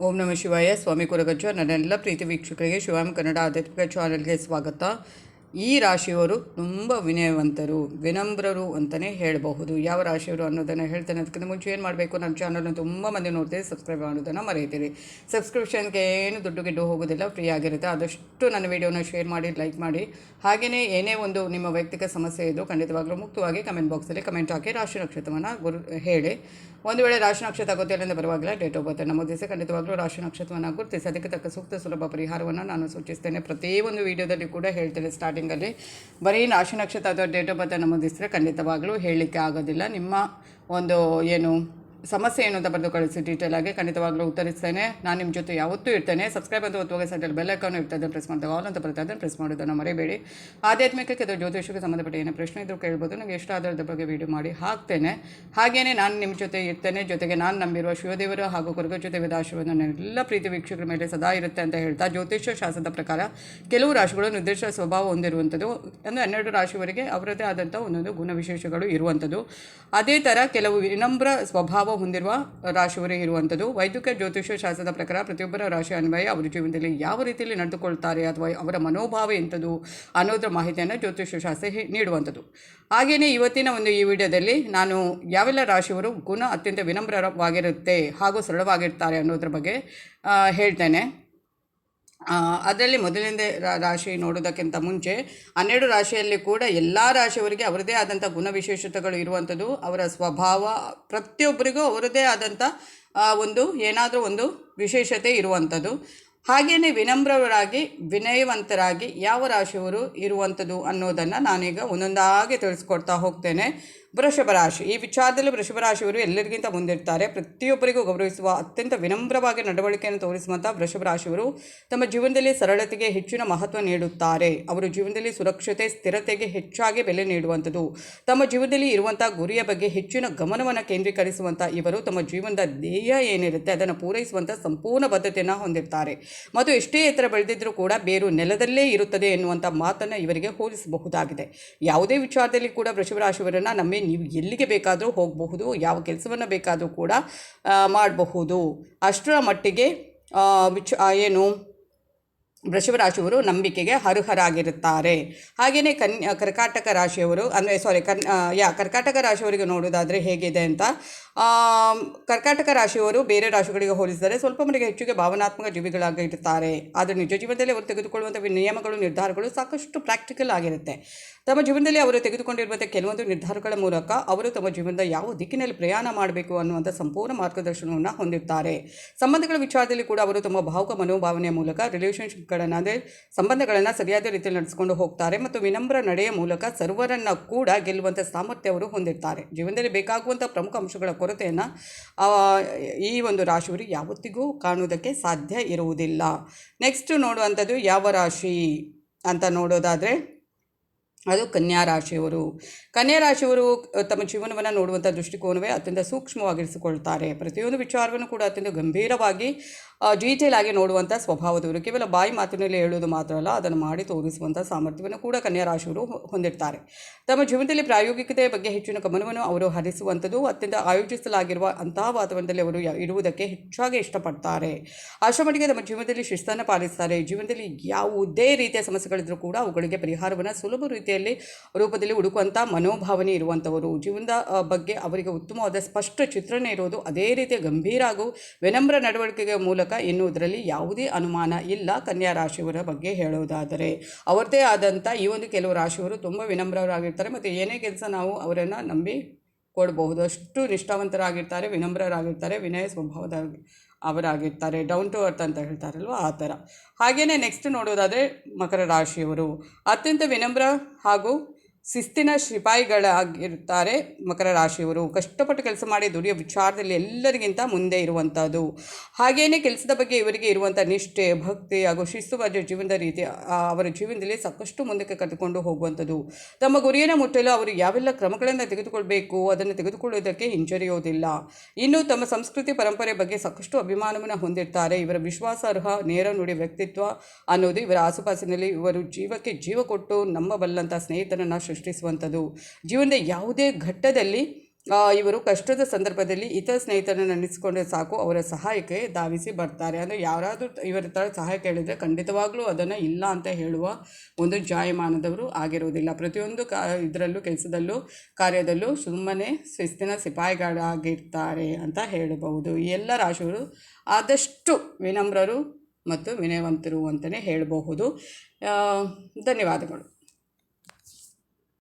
ಓಂ ನಮ ಶಿವಾಯ. ಸ್ವಾಮಿ ಕೊರಗಜ್ಜ ನನ್ನೆಲ್ಲ ಪ್ರೀತಿ ವೀಕ್ಷಕರಿಗೆ ಶಿವಾಮ್ ಕನ್ನಡ ಆಧ್ಯಾತ್ಮಿಕ ಚಾನಲ್ಗೆ ಸ್ವಾಗತ. ಈ ರಾಶಿಯವರು ತುಂಬ ವಿನಯವಂತರು, ವಿನಮ್ರರು ಅಂತಲೇ ಹೇಳಬಹುದು. ಯಾವ ರಾಶಿಯವರು ಅನ್ನೋದನ್ನು ಹೇಳ್ತಾನೆ, ಅದಕ್ಕಿಂತ ಮುಂಚೆ ಏನು ಮಾಡಬೇಕು? ನಮ್ಮ ಚಾನಲ್ನ ತುಂಬ ಮಂದಿ ನೋಡ್ತೀವಿ ಸಬ್ಸ್ಕ್ರೈಬ್ ಮಾಡೋದನ್ನು ಮರೆಯುತ್ತೀರಿ. ಸಬ್ಸ್ಕ್ರಿಪ್ಷನ್ಗೆ ಏನು ದುಡ್ಡು ಗಿಡ್ಡು ಹೋಗೋದಿಲ್ಲ ಫ್ರೀ ಆಗಿರುತ್ತೆ. ಆದಷ್ಟು ನನ್ನ ವಿಡಿಯೋನ ಶೇರ್ ಮಾಡಿ ಲೈಕ್ ಮಾಡಿ. ಹಾಗೆಯೇ ಏನೇ ಒಂದು ನಿಮ್ಮ ವೈಯಕ್ತಿಕ ಸಮಸ್ಯೆ ಇದ್ದು ಖಂಡಿತವಾಗ್ಲೂ ಮುಕ್ತವಾಗಿ ಕಮೆಂಟ್ ಬಾಕ್ಸಲ್ಲಿ ಕಮೆಂಟ್ ಹಾಕಿ ರಾಶಿ ನಕ್ಷತ್ರವನ್ನು ಗುರು, ಹೇಳಿ. ಒಂದು ವೇಳೆ ರಾಶಿ ನಕ್ಷತ್ರ ಗೊತ್ತಿಲ್ಲ ಅಂದರೆ ಪರವಾಗಿಲ್ಲ ಡೇಟ್ ಆಫ್ ಬರ್ತ್ ನಮೂದಿಸಿ ಖಂಡಿತವಾಗ್ಲೂ ರಾಶಿ ನಕ್ಷತ್ರವನ್ನು ಗುರುತಿಸಿ, ಅದಕ್ಕೆ ತಕ್ಕ ಸೂಕ್ತ ಸುಲಭ ಪರಿಹಾರವನ್ನು ನಾನು ಸೂಚಿಸ್ತೇನೆ. ಪ್ರತಿಯೊಂದು ವಿಡಿಯೋದಲ್ಲಿ ಕೂಡ ಹೇಳ್ತೇನೆ ಸ್ಟಾರ್ಟಿಂಗಲ್ಲಿ ಬರೀ ರಾಶಿ ನಕ್ಷತ್ರ ಅಥವಾ ಡೇಟ್ ಆಫ್ ಬರ್ತ್ ನಮೂದಿಸಿದ್ರೆ ಖಂಡಿತವಾಗಲೂ ಹೇಳಲಿಕ್ಕೆ ಆಗೋದಿಲ್ಲ. ನಿಮ್ಮ ಒಂದು ಏನು ಸಮಸ್ಯೆ ಏನು ಅಂತ ಬರೆದು ಕಳಿಸಿ ಡೀಟೇಲ್ ಆಗಿ ಖಂಡಿತವಾಗ್ಲೂ ಉತ್ತರಿಸ್ತೇನೆ. ನಾನು ನಿಮ್ಮ ಜೊತೆ ಯಾವತ್ತೂ ಇರ್ತೇನೆ. ಸಬ್ಸ್ಕ್ರೈಬ್ ಅಂತ ಒತ್ತುವಾಗ ಸೈಡಲ್ಲಿ ಬೆಲ್ ಐಕಾನ್ ಇರ್ತದೆ ಪ್ರೆಸ್ ಮಾಡಿದಾಗ ಆಲ್ ಅಂತ ಬರ್ತಾ ಇದ್ದಾರೆ ಪ್ರೆಸ್ ಮಾಡೋದನ್ನು ಮರೆಯಬೇಡಿ ಆಧ್ಯಾತ್ಮಿಕಕ್ಕೆ ಅಥವಾ ಜ್ಯೋತಿಷಕ್ಕೆ ಸಂಬಂಧಪಟ್ಟ ಏನೇ ಪ್ರಶ್ನೆ ಇದ್ದರೂ ಕೇಳ್ಬೋದು. ನನಗೆ ಎಷ್ಟು ಆಧಾರದ ಬಗ್ಗೆ ವಿಡಿಯೋ ಮಾಡಿ ಹಾಕ್ತೇನೆ. ಹಾಗೆಯೇ ನಾನು ನಿಮ್ಮ ಜೊತೆ ಇರ್ತೇನೆ. ಜೊತೆಗೆ ನಾನು ನಂಬಿರುವ ಶಿವದೇವರು ಹಾಗೂ ಕೊರಗ ಜೊತೆ ಆಶೀರ್ವಾದ ಎಲ್ಲ ಪ್ರೀತಿ ವೀಕ್ಷಕರ ಮೇಲೆ ಸದಾ ಇರುತ್ತೆ ಅಂತ ಹೇಳ್ತಾ ಜ್ಯೋತಿಷ್ಯ ಶಾಸ್ತ್ರದ ಪ್ರಕಾರ ಕೆಲವು ರಾಶಿಗಳು ನಿರ್ದಿಷ್ಟ ಸ್ವಭಾವ ಹೊಂದಿರುವಂಥದ್ದು. ಅಂದರೆ ಹನ್ನೆರಡು ರಾಶಿವರೆಗೆ ಅವರದೇ ಆದಂಥ ಒಂದೊಂದು ಗುಣವಿಶೇಷಗಳು ಇರುವಂಥದ್ದು. ಅದೇ ಥರ ಕೆಲವು ವಿನಮ್ರ ಸ್ವಭಾವ ಹೊಂದಿರುವ ರಾಶಿಯವರೇ ಇರುವಂಥದ್ದು. ವೈದ್ಯಕೀಯ ಜ್ಯೋತಿಷ್ಯ ಶಾಸ್ತ್ರದ ಪ್ರಕಾರ ಪ್ರತಿಯೊಬ್ಬರ ರಾಶಿ ಅನ್ವಯ ಅವರ ಜೀವನದಲ್ಲಿ ಯಾವ ರೀತಿಯಲ್ಲಿ ನಡೆದುಕೊಳ್ತಾರೆ ಅಥವಾ ಅವರ ಮನೋಭಾವ ಎಂಥದ್ದು ಅನ್ನೋದರ ಮಾಹಿತಿಯನ್ನು ಜ್ಯೋತಿಷ್ಯ ಶಾಸ್ತ್ರ ನೀಡುವಂಥದ್ದು. ಹಾಗೆಯೇ ಇವತ್ತಿನ ಒಂದು ಈ ವಿಡಿಯೋದಲ್ಲಿ ನಾನು ಯಾವೆಲ್ಲ ರಾಶಿಯವರು ಗುಣ ಅತ್ಯಂತ ವಿನಮ್ರವಾಗಿರುತ್ತೆ ಹಾಗೂ ಸರಳವಾಗಿರ್ತಾರೆ ಅನ್ನೋದ್ರ ಬಗ್ಗೆ ಹೇಳ್ತೇನೆ. ಅದರಲ್ಲಿ ಮೊದಲಿಂದ ರಾಶಿ ನೋಡೋದಕ್ಕಿಂತ ಮುಂಚೆ ಹನ್ನೆರಡು ರಾಶಿಯಲ್ಲಿ ಕೂಡ ಎಲ್ಲ ರಾಶಿಯವರಿಗೆ ಅವರದೇ ಆದಂಥ ಗುಣವಿಶೇಷತೆಗಳು ಇರುವಂಥದ್ದು ಅವರ ಸ್ವಭಾವ ಪ್ರತಿಯೊಬ್ಬರಿಗೂ ಅವರದೇ ಆದಂಥ ಒಂದು ಏನಾದರೂ ಒಂದು ವಿಶೇಷತೆ ಇರುವಂಥದ್ದು ಹಾಗೆಯೇ ವಿನಮ್ರರಾಗಿ, ವಿನಯವಂತರಾಗಿ ಯಾವ ರಾಶಿಯವರು ಇರುವಂಥದ್ದು ಅನ್ನೋದನ್ನು ನಾನೀಗ ಒಂದೊಂದಾಗಿ ತಿಳಿಸ್ಕೊಡ್ತಾ ಹೋಗ್ತೇನೆ. ವೃಷಭ ರಾಶಿ ಈ ವಿಚಾರದಲ್ಲಿ ವೃಷಭ ರಾಶಿಯವರು ಎಲ್ಲರಿಗಿಂತ ಮುಂದಿರ್ತಾರೆ. ಪ್ರತಿಯೊಬ್ಬರಿಗೂ ಗೌರವಿಸುವ ಅತ್ಯಂತ ವಿನಮ್ರವಾಗಿ ನಡವಳಿಕೆಯನ್ನು ತೋರಿಸುವಂಥ ವೃಷಭ ರಾಶಿಯವರು ತಮ್ಮ ಜೀವನದಲ್ಲಿ ಸರಳತೆಗೆ ಹೆಚ್ಚಿನ ಮಹತ್ವ ನೀಡುತ್ತಾರೆ. ಅವರು ಜೀವನದಲ್ಲಿ ಸುರಕ್ಷತೆ, ಸ್ಥಿರತೆಗೆ ಹೆಚ್ಚಾಗಿ ಬೆಲೆ ನೀಡುವಂಥದ್ದು. ತಮ್ಮ ಜೀವನದಲ್ಲಿ ಇರುವಂಥ ಗುರಿಯ ಬಗ್ಗೆ ಹೆಚ್ಚಿನ ಗಮನವನ್ನು ಕೇಂದ್ರೀಕರಿಸುವಂಥ ಇವರು ತಮ್ಮ ಜೀವನದ ಧ್ಯೇಯ ಏನಿರುತ್ತೆ ಅದನ್ನು ಪೂರೈಸುವಂಥ ಸಂಪೂರ್ಣ ಬದ್ಧತೆಯನ್ನು ಹೊಂದಿರ್ತಾರೆ. ಮತ್ತು ಎಷ್ಟೇ ಎತ್ತರ ಬೆಳೆದಿದ್ದರೂ ಕೂಡ ಬೇರು ನೆಲದಲ್ಲೇ ಇರುತ್ತದೆ ಎನ್ನುವಂಥ ಮಾತನ್ನು ಇವರಿಗೆ ಹೋಲಿಸಬಹುದಾಗಿದೆ. ಯಾವುದೇ ವಿಚಾರದಲ್ಲಿ ಕೂಡ ವೃಷಭ ರಾಶಿಯವರನ್ನು ನಮ್ಮೇ ನೀವು ಎಲ್ಲಿಗೆ ಬೇಕಾದರೂ ಹೋಗಬಹುದು ಯಾವ ಕೆಲಸವನ್ನು ಬೇಕಾದರೂ ಕೂಡ ಮಾಡಬಹುದು. ಅಷ್ಟರ ಮಟ್ಟಿಗೆ ವಿಚ ಏನು ವೃಷಭ ರಾಶಿಯವರು ನಂಬಿಕೆಗೆ ಅರ್ಹರಾಗಿರುತ್ತಾರೆ. ಹಾಗೆಯೇ ಕನ್ಯಾ ಕರ್ಕಾಟಕ ರಾಶಿಯವರು ಅಂದರೆ ಸಾರಿ ಕನ್ ಯಾ, ಕರ್ಕಾಟಕ ರಾಶಿಯವರಿಗೆ ನೋಡೋದಾದರೆ ಹೇಗಿದೆ ಅಂತ ಕರ್ಕಾಟಕ ರಾಶಿಯವರು ಬೇರೆ ರಾಶಿಗಳಿಗೆ ಹೋಲಿಸಿದರೆ ಸ್ವಲ್ಪ ಮನೆಗೆ ಹೆಚ್ಚಿಗೆ ಭಾವನಾತ್ಮಕ ಜೀವಿಗಳಾಗಿರುತ್ತಾರೆ ಆದರೆ ನಿಜ ಜೀವನದಲ್ಲಿ ಅವರು ತೆಗೆದುಕೊಳ್ಳುವಂಥ ನಿಯಮಗಳು, ನಿರ್ಧಾರಗಳು ಸಾಕಷ್ಟು ಪ್ರಾಕ್ಟಿಕಲ್ ಆಗಿರುತ್ತೆ. ತಮ್ಮ ಜೀವನದಲ್ಲಿ ಅವರು ತೆಗೆದುಕೊಂಡಿರುವಂಥ ಕೆಲವೊಂದು ನಿರ್ಧಾರಗಳ ಮೂಲಕ ಅವರು ತಮ್ಮ ಜೀವನದ ಯಾವ ದಿಕ್ಕಿನಲ್ಲಿ ಪ್ರಯಾಣ ಮಾಡಬೇಕು ಅನ್ನುವಂಥ ಸಂಪೂರ್ಣ ಮಾರ್ಗದರ್ಶನವನ್ನು ಹೊಂದಿರ್ತಾರೆ ಸಂಬಂಧಗಳ ವಿಚಾರದಲ್ಲಿ ಕೂಡ ಅವರು ತಮ್ಮ ಭಾವುಕ ಮನೋಭಾವನೆಯ ಮೂಲಕ ರಿಲೇಷನ್ಶಿಪ್ಗಳನ್ನು ಅಂದರೆ ಸಂಬಂಧಗಳನ್ನು ಸರಿಯಾದ ರೀತಿಯಲ್ಲಿ ನಡೆಸಿಕೊಂಡು ಹೋಗ್ತಾರೆ ಮತ್ತು ವಿನಮ್ರ ನಡೆಯ ಮೂಲಕ ಸರ್ವರನ್ನು ಕೂಡ ಗೆಲ್ಲುವಂಥ ಸಾಮರ್ಥ್ಯ ಅವರು ಹೊಂದಿರ್ತಾರೆ. ಜೀವನದಲ್ಲಿ ಬೇಕಾಗುವಂಥ ಪ್ರಮುಖ ಅಂಶಗಳ ಕೊರತೆಯನ್ನು ಈ ಒಂದು ರಾಶಿಯವರು ಯಾವತ್ತಿಗೂ ಕಾಣುವುದಕ್ಕೆ ಸಾಧ್ಯ ಇರುವುದಿಲ್ಲ. ನೆಕ್ಸ್ಟ್ ನೋಡುವಂಥದ್ದು ಯಾವ ರಾಶಿ ಅಂತ ನೋಡೋದಾದರೆ, ಅದು ಕನ್ಯಾ ರಾಶಿಯವರು. ಕನ್ಯಾ ರಾಶಿಯವರು ತಮ್ಮ ಜೀವನವನ್ನು ನೋಡುವಂಥ ದೃಷ್ಟಿಕೋನವೇ ಅತ್ಯಂತ ಸೂಕ್ಷ್ಮವಾಗಿರಿಸಿಕೊಳ್ತಾರೆ. ಪ್ರತಿಯೊಂದು ವಿಚಾರವನ್ನು ಕೂಡ ಅತ್ಯಂತ ಗಂಭೀರವಾಗಿ ಡೀಟೇಲ್ ಆಗಿ ನೋಡುವಂಥ ಸ್ವಭಾವದವರು ಕೇವಲ ಬಾಯಿ ಮಾತಿನಲ್ಲಿ ಹೇಳುವುದು ಮಾತ್ರ ಅಲ್ಲ, ಅದನ್ನು ಮಾಡಿ ತೋರಿಸುವಂಥ ಸಾಮರ್ಥ್ಯವನ್ನು ಕೂಡ ಕನ್ಯಾ ರಾಶಿಯವರು ಹೊಂದಿರ್ತಾರೆ. ತಮ್ಮ ಜೀವನದಲ್ಲಿ ಪ್ರಾಯೋಗಿಕತೆಯ ಬಗ್ಗೆ ಹೆಚ್ಚಿನ ಗಮನವನ್ನು ಅವರು ಹರಿಸುವಂಥದ್ದು, ಅತ್ಯಂತ ಆಯೋಜಿಸಲಾಗಿರುವ ಅಂತಹ ವಾತಾವರಣದಲ್ಲಿ ಅವರು ಇರುವುದಕ್ಕೆ ಹೆಚ್ಚಾಗಿ ಇಷ್ಟಪಡ್ತಾರೆ. ಅಷ್ಟರ ತಮ್ಮ ಜೀವನದಲ್ಲಿ ಶಿಸ್ತನ್ನು ಪಾಲಿಸ್ತಾರೆ. ಜೀವನದಲ್ಲಿ ಯಾವುದೇ ರೀತಿಯ ಸಮಸ್ಯೆಗಳಿದ್ರೂ ಕೂಡ ಅವುಗಳಿಗೆ ಪರಿಹಾರವನ್ನು ಸುಲಭ ರೀತಿಯಲ್ಲಿ ರೂಪದಲ್ಲಿ ಹುಡುಕುವಂಥ ಮನೋಭಾವನೆ ಇರುವಂಥವರು. ಜೀವನದ ಬಗ್ಗೆ ಅವರಿಗೆ ಉತ್ತಮವಾದ ಸ್ಪಷ್ಟ ಚಿತ್ರಣ ಇರೋದು ಅದೇ ರೀತಿಯ ಗಂಭೀರ ಹಾಗೂ ವಿನಮ್ರ ನಡವಳಿಕೆಯ ಮೂಲಕ ಎನ್ನುವುದರಲ್ಲಿ ಯಾವುದೇ ಅನುಮಾನ ಇಲ್ಲ ಕನ್ಯಾ ರಾಶಿಯವರ ಬಗ್ಗೆ ಹೇಳೋದಾದರೆ ಅವರದೇ ಆದಂಥ ಈ ಒಂದು ಕೆಲವು ರಾಶಿಯವರು ತುಂಬ ವಿನಮ್ರರಾಗಿರ್ತಾರೆ ಮತ್ತು ಏನೇ ಕೆಲಸ ನಾವು ಅವರನ್ನು ನಂಬಿ ಕೊಡಬಹುದು. ಅಷ್ಟು ನಿಷ್ಠಾವಂತರಾಗಿರ್ತಾರೆ, ವಿನಮ್ರರಾಗಿರ್ತಾರೆ, ವಿನಯ ಸ್ವಭಾವದ ಅವರಾಗಿರ್ತಾರೆ. ಡೌನ್ ಟು ಅರ್ತ್ ಅಂತ ಹೇಳ್ತಾರಲ್ವ ಆ ಥರ. ಹಾಗೆಯೇ ನೆಕ್ಸ್ಟ್ ನೋಡೋದಾದರೆ ಮಕರ ರಾಶಿಯವರು. ಅತ್ಯಂತ ವಿನಮ್ರ ಹಾಗೂ ಶಿಸ್ತಿನ ಶಿಪಾಯಿಗಳಾಗಿರ್ತಾರೆ ಮಕರ ರಾಶಿಯವರು. ಕಷ್ಟಪಟ್ಟು ಕೆಲಸ ಮಾಡಿ ದುಡಿಯೋ ವಿಚಾರದಲ್ಲಿ ಎಲ್ಲರಿಗಿಂತ ಮುಂದೆ ಇರುವಂಥದ್ದು. ಹಾಗೆಯೇ ಕೆಲಸದ ಬಗ್ಗೆ ಇವರಿಗೆ ಇರುವಂಥ ನಿಷ್ಠೆ, ಭಕ್ತಿ ಹಾಗೂ ಶಿಸ್ತುಬದ್ಧ ಜೀವನದ ರೀತಿ ಅವರ ಜೀವನದಲ್ಲಿ ಸಾಕಷ್ಟು ಮುಂದಕ್ಕೆ ಕರೆದುಕೊಂಡು ಹೋಗುವಂಥದ್ದು. ತಮ್ಮ ಗುರಿಯನ್ನು ಮುಟ್ಟಲು ಅವರು ಯಾವೆಲ್ಲ ಕ್ರಮಗಳನ್ನು ತೆಗೆದುಕೊಳ್ಬೇಕು, ಅದನ್ನು ತೆಗೆದುಕೊಳ್ಳುವುದಕ್ಕೆ ಹಿಂಜರಿಯೋದಿಲ್ಲ ಇನ್ನು ತಮ್ಮ ಸಂಸ್ಕೃತಿ ಪರಂಪರೆ ಬಗ್ಗೆ ಸಾಕಷ್ಟು ಅಭಿಮಾನವನ್ನು ಹೊಂದಿರ್ತಾರೆ. ಇವರ ವಿಶ್ವಾಸಾರ್ಹ, ನೇರ ನುಡಿ ವ್ಯಕ್ತಿತ್ವ ಅನ್ನೋದು ಇವರ ಆಸುಪಾಸಿನಲ್ಲಿ ಇವರು ಜೀವಕ್ಕೆ ಜೀವ ಕೊಟ್ಟು ನಂಬಬಲ್ಲಂಥ ಸ್ನೇಹಿತರನ್ನು ಸೃಷ್ಟಿಸುವಂಥದ್ದು. ಜೀವನದ ಯಾವುದೇ ಘಟ್ಟದಲ್ಲಿ ಇವರು ಕಷ್ಟದ ಸಂದರ್ಭದಲ್ಲಿ ಇತರ ಸ್ನೇಹಿತರನ್ನು ನೆನೆಸಿಕೊಂಡ್ರೆ ಸಾಕು, ಅವರ ಸಹಾಯಕ್ಕೆ ಧಾವಿಸಿ ಬರ್ತಾರೆ. ಅಂದರೆ ಯಾರಾದರೂ ಇವರ ಥರ ಸಹಾಯ ಕೇಳಿದರೆ ಖಂಡಿತವಾಗ್ಲೂ ಅದನ್ನು ಇಲ್ಲ ಅಂತ ಹೇಳುವ ಒಂದು ಜಾಯಮಾನದವರು ಆಗಿರುವುದಿಲ್ಲ. ಪ್ರತಿಯೊಂದು ಕಾ, ಇದರಲ್ಲೂ, ಕೆಲಸದಲ್ಲೂ, ಕಾರ್ಯದಲ್ಲೂ ಸುಮ್ಮನೆ ಶಿಸ್ತಿನ ಸಿಪಾಯಿಗಳಾಗಿರ್ತಾರೆ ಅಂತ ಹೇಳಬಹುದು. ಎಲ್ಲ ರಾಶಿಗಳು ಆದಷ್ಟು ವಿನಮ್ರರು ಮತ್ತು ವಿನಯವಂತರು ಅಂತಲೇ ಹೇಳಬಹುದು. ಧನ್ಯವಾದಗಳು.